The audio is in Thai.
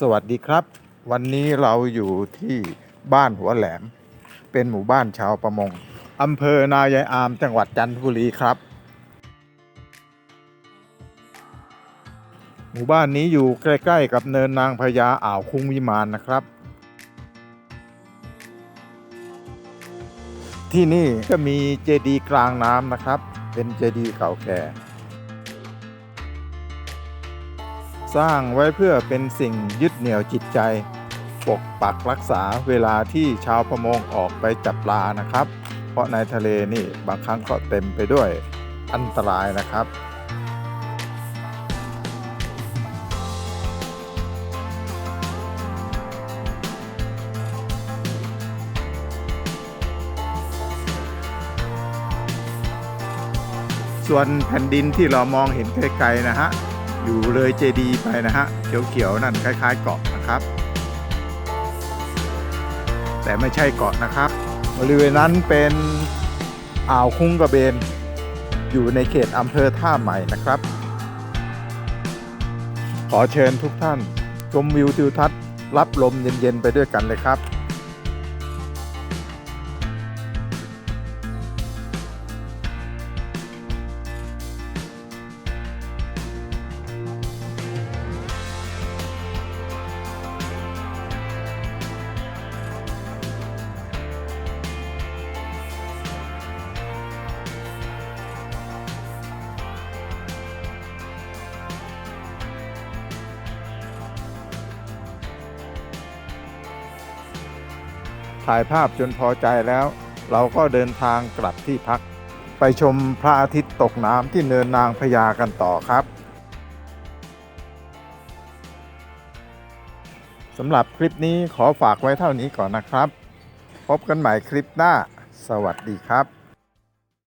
สวัสดีครับ วันนี้เราอยู่ที่บ้านหัวแหลม เป็นหมู่บ้านชาวประมงอำเภอนายายอามจังหวัดจันทบุรีครับ หมู่บ้านนี้อยู่ใกล้ ๆ กับเนินนางพญาอ่าวคุ้งวิมานนะครับ ที่นี่ก็มีเจดีย์กลางน้ำนะครับ เป็นเจดีย์เก่าแก่ สร้างไว้เพื่อเป็นสิ่งยึดเหนี่ยวจิตใจ ปกปักรักษาเวลาที่ชาวประมงออกไปจับปลานะครับ เพราะในทะเลนี่บางครั้งก็เต็มไปด้วยอันตรายนะครับส่วนแผ่นดินที่เรามองเห็นไกลๆนะฮะ อยู่เลยเจดีไปนะฮะ เขียวๆนั่นคล้ายๆเกาะนะครับ แต่ไม่ใช่เกาะนะครับ บริเวณนั้นเป็นอ่าวคุ้งกระเบน อยู่ในเขตอำเภอท่าใหม่นะครับ ขอเชิญทุกท่าน ชมวิวทิวทัศน์รับลมเย็นๆไปด้วยกันเลยครับ ถ่ายภาพจนพอใจแล้ว เราก็เดินทางกลับที่พัก ไปชมพระอาทิตย์ตกน้ำที่เนินนางพญากันต่อครับสำหรับคลิปนี้ขอฝากไว้เท่านี้ก่อนนะครับ พบกันใหม่คลิปหน้า สวัสดีครับ